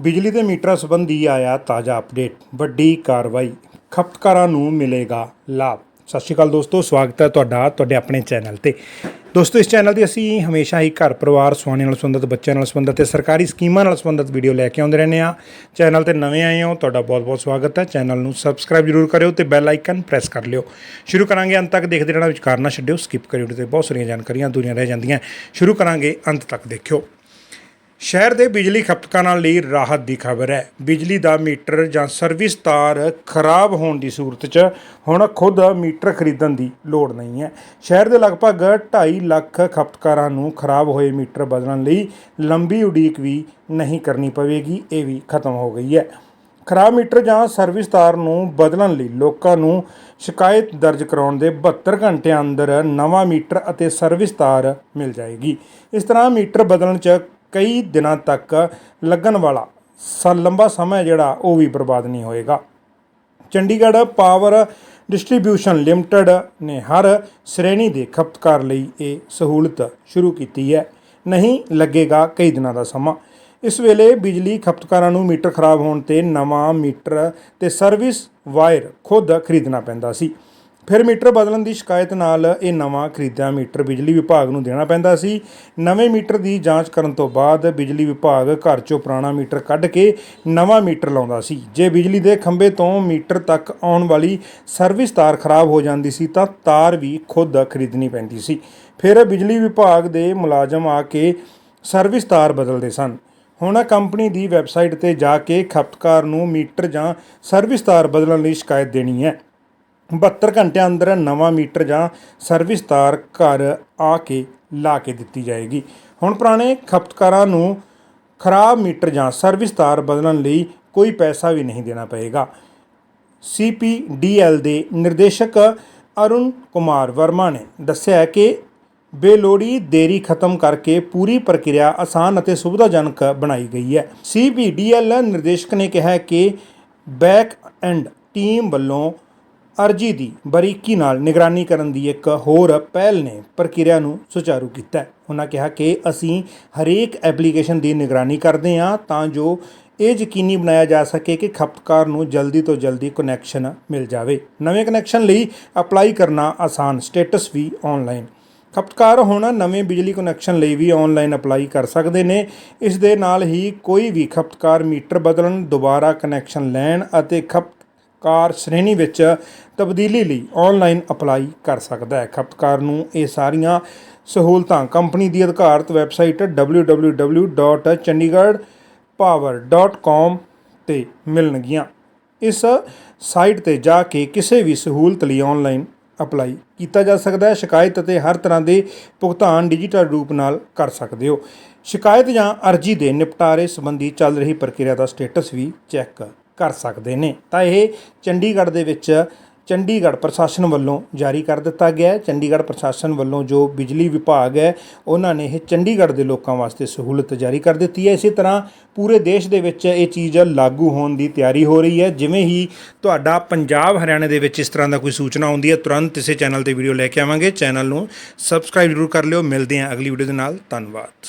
ਬਿਜਲੀ ਦੇ ਮੀਟਰਾਂ ਸੰਬੰਧੀ ਆਇਆ ਤਾਜ਼ਾ ਅਪਡੇਟ। ਵੱਡੀ ਕਾਰਵਾਈ। ਖਪਤਕਾਰਾਂ ਨੂੰ ਮਿਲੇਗਾ ਲਾਭ। ਸਤਿ ਸ਼੍ਰੀ ਅਕਾਲ ਦੋਸਤੋ, ਸਵਾਗਤ ਹੈ ਤੁਹਾਡਾ, ਤੁਹਾਡੇ ਆਪਣੇ ਚੈਨਲ ਤੇ। ਦੋਸਤੋ, ਇਸ ਚੈਨਲ ਤੇ ਅਸੀਂ ਹਮੇਸ਼ਾ ਹੀ ਘਰ ਪਰਿਵਾਰ ਸੁਆਣੇ ਨਾਲ ਸੰਬੰਧਿਤ, ਬੱਚਿਆਂ ਨਾਲ ਸੰਬੰਧਿਤ ਤੇ ਸਰਕਾਰੀ ਸਕੀਮਾਂ ਨਾਲ ਸੰਬੰਧਿਤ ਵੀਡੀਓ ਲੈ ਕੇ ਆਉਂਦੇ ਰਹਿੰਦੇ ਆ ਚੈਨਲ ਤੇ ਨਵੇਂ ਆਏ ਹੋ, ਤੁਹਾਡਾ ਬਹੁਤ-ਬਹੁਤ ਸਵਾਗਤ ਹੈ। ਚੈਨਲ ਨੂੰ ਸਬਸਕ੍ਰਾਈਬ ਜਰੂਰ ਕਰਿਓ ਤੇ ਬੈਲ ਆਈਕਨ ਪ੍ਰੈਸ ਕਰ ਲਿਓ। ਸ਼ੁਰੂ ਕਰਾਂਗੇ ਅੰਤ ਤੱਕ, ਦੇਖਦੇ ਰਹਿਣਾ ਵਿਚਕਾਰ ਨਾ ਛੱਡਿਓ, ਸਕਿਪ ਕਰਿਓ ਤੇ ਬਹੁਤ ਸਾਰੀਆਂ ਜਾਣਕਾਰੀਆਂ ਦੂਰੀਆਂ ਰਹਿ ਜਾਂਦੀਆਂ। ਸ਼ੁਰੂ ਕਰਾਂਗੇ ਅੰਤ ਤੱਕ, ਦੇਖਿਓ। ਸ਼ਹਿਰ ਦੇ ਬਿਜਲੀ ਖਪਤਕਾਰਾਂ ਲਈ ਰਾਹਤ ਦੀ ਖਬਰ ਹੈ। ਬਿਜਲੀ ਦਾ ਮੀਟਰ ਜਾਂ ਸਰਵਿਸ ਤਾਰ ਖਰਾਬ ਹੋਣ ਦੀ ਸੂਰਤ 'ਚ ਹੁਣ ਖੁਦ ਮੀਟਰ ਖਰੀਦਣ ਦੀ ਲੋੜ ਨਹੀਂ ਹੈ। ਸ਼ਹਿਰ ਦੇ ਲਗਭਗ 2.5 ਲੱਖ ਖਪਤਕਾਰਾਂ ਨੂੰ ਖਰਾਬ ਹੋਏ ਮੀਟਰ ਬਦਲਣ ਲਈ ਲੰਬੀ ਉਡੀਕ ਵੀ ਨਹੀਂ ਕਰਨੀ ਪਵੇਗੀ, ਇਹ ਵੀ ਖਤਮ ਹੋ ਗਈ ਹੈ। ਖਰਾਬ ਮੀਟਰ ਜਾਂ ਸਰਵਿਸ ਤਾਰ ਨੂੰ ਬਦਲਣ ਲਈ ਲੋਕਾਂ ਨੂੰ ਸ਼ਿਕਾਇਤ ਦਰਜ ਕਰਾਉਣ ਦੇ 72 ਘੰਟਿਆਂ ਅੰਦਰ ਨਵਾਂ ਮੀਟਰ ਅਤੇ ਸਰਵਿਸ ਤਾਰ ਮਿਲ ਜਾਏਗੀ। ਇਸ ਤਰ੍ਹਾਂ ਮੀਟਰ ਬਦਲਣ 'ਚ ਕਈ ਦਿਨਾਂ ਤੱਕ ਲੱਗਣ ਵਾਲਾ ਸ, ਲੰਬਾ ਸਮਾਂ ਜਿਹੜਾ, ਉਹ ਵੀ ਬਰਬਾਦ ਨਹੀਂ ਹੋਏਗਾ। ਚੰਡੀਗੜ੍ਹ ਪਾਵਰ ਡਿਸਟ੍ਰੀਬਿਊਸ਼ਨ ਲਿਮਟਿਡ ਨੇ ਹਰ ਸ਼੍ਰੇਣੀ ਦੇ ਖਪਤਕਾਰ ਲਈ ਇਹ ਸਹੂਲਤ ਸ਼ੁਰੂ ਕੀਤੀ ਹੈ। ਨਹੀਂ ਲੱਗੇਗਾ ਕਈ ਦਿਨਾਂ ਦਾ ਸਮਾਂ। ਇਸ ਵੇਲੇ ਬਿਜਲੀ ਖਪਤਕਾਰਾਂ ਨੂੰ ਮੀਟਰ ਖਰਾਬ ਹੋਣ ਤੇ ਨਵਾਂ ਮੀਟਰ ਤੇ ਸਰਵਿਸ ਵਾਇਰ ਖੁਦ ਖਰੀਦਣਾ ਪੈਂਦਾ ਸੀ। ਫਿਰ ਮੀਟਰ ਬਦਲਣ ਦੀ ਸ਼ਿਕਾਇਤ ਨਾਲ ਇਹ ਨਵਾਂ ਖਰੀਦਿਆ ਮੀਟਰ ਬਿਜਲੀ ਵਿਭਾਗ ਨੂੰ ਦੇਣਾ ਪੈਂਦਾ ਸੀ। ਨਵੇਂ ਮੀਟਰ ਦੀ ਜਾਂਚ ਕਰਨ ਤੋਂ ਬਾਅਦ ਬਿਜਲੀ ਵਿਭਾਗ ਘਰ ਚੋਂ ਪੁਰਾਣਾ ਮੀਟਰ ਕੱਢ ਕੇ ਨਵਾਂ ਮੀਟਰ ਲਾਉਂਦਾ ਸੀ। ਜੇ ਬਿਜਲੀ ਦੇ ਖੰਭੇ ਤੋਂ ਮੀਟਰ ਤੱਕ ਆਉਣ ਵਾਲੀ ਸਰਵਿਸ ਤਾਰ ਖਰਾਬ ਹੋ ਜਾਂਦੀ ਸੀ ਤਾਂ ਤਾਰ ਵੀ ਖੁਦ ਖਰੀਦਣੀ ਪੈਂਦੀ ਸੀ। ਫਿਰ ਬਿਜਲੀ ਵਿਭਾਗ ਦੇ ਮੁਲਾਜ਼ਮ ਆ ਕੇ ਸਰਵਿਸ ਤਾਰ ਬਦਲਦੇ ਸਨ। ਹੁਣ ਕੰਪਨੀ ਦੀ ਵੈਬਸਾਈਟ ਤੇ ਜਾ ਕੇ ਖਪਤਕਾਰ ਨੂੰ ਮੀਟਰ ਜਾਂ ਸਰਵਿਸ ਤਾਰ ਬਦਲਣ ਲਈ ਸ਼ਿਕਾਇਤ ਦੇਣੀ ਹੈ। 72 ਘੰਟਿਆਂ ਅੰਦਰ ਨਵਾਂ ਮੀਟਰ ਜਾਂ ਸਰਵਿਸ ਤਾਰ ਘਰ ਆ ਕੇ ਲਾ ਕੇ ਦਿੱਤੀ ਜਾਏਗੀ। ਹੁਣ ਪੁਰਾਣੇ ਖਪਤਕਾਰਾਂ ਨੂੰ ਖਰਾਬ ਮੀਟਰ ਜਾਂ ਸਰਵਿਸ ਤਾਰ ਬਦਲਣ ਲਈ ਕੋਈ ਪੈਸਾ ਵੀ ਨਹੀਂ ਦੇਣਾ ਪਏਗਾ। ਸੀਪੀਡੀਐਲ ਦੇ ਨਿਰਦੇਸ਼ਕ ਅਰੁਣ ਕੁਮਾਰ ਵਰਮਾ ਨੇ ਦੱਸਿਆ ਕਿ ਬੇਲੋੜੀ ਦੇਰੀ ਖਤਮ ਕਰਕੇ ਪੂਰੀ ਪ੍ਰਕਿਰਿਆ ਆਸਾਨ ਅਤੇ ਸੁਵਿਧਾਜਨਕ ਬਣਾਈ ਗਈ ਹੈ। ਸੀਪੀਡੀਐਲ ਨਿਰਦੇਸ਼ਕ ਨੇ ਕਿਹਾ ਕਿ ਬੈਕ ਐਂਡ ਟੀਮ ਵੱਲੋਂ ਅਰਜੀ ਦੀ ਬਰੀਕੀ ਨਾਲ ਨਿਗਰਾਨੀ ਕਰਨ ਦੀ ਇੱਕ ਹੋਰ ਪਹਿਲ ਨੇ ਪ੍ਰਕਿਰਿਆ ਨੂੰ ਸੁਚਾਰੂ ਕੀਤਾ ਹੈ। ਉਹਨਾਂ ਕਿਹਾ ਕਿ ਅਸੀਂ ਹਰੇਕ ਐਪਲੀਕੇਸ਼ਨ ਦੀ ਨਿਗਰਾਨੀ ਕਰਦੇ ਹਾਂ ਤਾਂ ਜੋ ਇਹ ਯਕੀਨੀ ਬਣਾਇਆ ਜਾ ਸਕੇ ਕਿ ਖਪਤਕਾਰ ਨੂੰ ਜਲਦੀ ਤੋਂ ਜਲਦੀ ਕਨੈਕਸ਼ਨ ਮਿਲ ਜਾਵੇ। ਨਵੇਂ ਕਨੈਕਸ਼ਨ ਲਈ ਅਪਲਾਈ ਕਰਨਾ ਆਸਾਨ ਸਟੇਟਸ ਵੀ ਆਨਲਾਈਨ ਖਪਤਕਾਰ ਹੁਣ ਨਵੇਂ ਬਿਜਲੀ ਕਨੈਕਸ਼ਨ ਲਈ ਵੀ ਆਨਲਾਈਨ ਅਪਲਾਈ ਕਰ ਸਕਦੇ ਨੇ। ਇਸ ਦੇ ਨਾਲ ਹੀ ਕੋਈ ਵੀ ਖਪਤਕਾਰ ਮੀਟਰ ਬਦਲਣ, ਦੁਬਾਰਾ ਕਨੈਕਸ਼ਨ ਲੈਣ ਅਤੇ ਕਾਰ ਸ਼੍ਰੇਣੀ ਵਿੱਚ ਤਬਦੀਲੀ ਲਈ ਆਨਲਾਈਨ ਅਪਲਾਈ ਕਰ ਸਕਦਾ ਹੈ। ਖਪਤਕਾਰ ਨੂੰ ਇਹ ਸਾਰੀਆਂ ਸਹੂਲਤਾਂ ਕੰਪਨੀ ਦੀ ਅਧਿਕਾਰਤ ਵੈਬਸਾਈਟ www.chandigarhpower.com ਤੇ ਮਿਲਣਗੀਆਂ। ਇਸ ਸਾਈਟ ਤੇ ਜਾ ਕੇ ਕਿਸੇ ਵੀ ਸਹੂਲਤ ਲਈ ਆਨਲਾਈਨ ਅਪਲਾਈ ਕੀਤਾ ਜਾ ਸਕਦਾ ਹੈ। ਸ਼ਿਕਾਇਤ ਅਤੇ ਹਰ ਤਰ੍ਹਾਂ ਦੇ ਭੁਗਤਾਨ ਡਿਜੀਟਲ ਰੂਪ ਨਾਲ ਕਰ ਸਕਦੇ ਹੋ। ਸ਼ਿਕਾਇਤ ਜਾਂ ਅਰਜੀ ਦੇ ਨਿਪਟਾਰੇ ਸੰਬੰਧੀ ਚੱਲ ਰਹੀ ਪ੍ਰਕਿਰਿਆ ਦਾ ਸਟੇਟਸ ਵੀ ਚੈੱਕ ਕਰ ਸਕਦੇ ਨੇ। ਤਾਂ ਇਹ ਚੰਡੀਗੜ੍ਹ ਦੇ ਵਿੱਚ ਚੰਡੀਗੜ੍ਹ ਪ੍ਰਸ਼ਾਸਨ ਵੱਲੋਂ ਜਾਰੀ ਕਰ ਦਿੱਤਾ ਗਿਆ ਹੈ। ਚੰਡੀਗੜ੍ਹ ਪ੍ਰਸ਼ਾਸਨ ਵੱਲੋਂ ਜੋ ਬਿਜਲੀ ਵਿਭਾਗ ਹੈ, ਉਹਨਾਂ ਨੇ ਇਹ ਚੰਡੀਗੜ੍ਹ ਦੇ ਲੋਕਾਂ ਵਾਸਤੇ ਸਹੂਲਤ ਜਾਰੀ ਕਰ ਦਿੱਤੀ ਹੈ। ਇਸੇ ਤਰ੍ਹਾਂ ਪੂਰੇ ਦੇਸ਼ ਦੇ ਵਿੱਚ ਇਹ ਚੀਜ਼ ਲਾਗੂ ਹੋਣ ਦੀ ਤਿਆਰੀ ਹੋ ਰਹੀ ਹੈ। ਜਿਵੇਂ ਹੀ ਤੁਹਾਡਾ ਪੰਜਾਬ ਹਰਿਆਣਾ ਦੇ ਵਿੱਚ ਇਸ ਤਰ੍ਹਾਂ ਦਾ ਕੋਈ ਸੂਚਨਾ ਆਉਂਦੀ ਹੈ, ਤੁਰੰਤ ਇਸੇ ਚੈਨਲ ਤੇ ਵੀਡੀਓ ਲੈ ਕੇ ਆਵਾਂਗੇ। ਚੈਨਲ ਨੂੰ ਸਬਸਕ੍ਰਾਈਬ ਜ਼ਰੂਰ ਕਰ ਲਿਓ। ਮਿਲਦੇ ਹਾਂ ਅਗਲੀ ਵੀਡੀਓ ਦੇ ਨਾਲ। ਧੰਨਵਾਦ।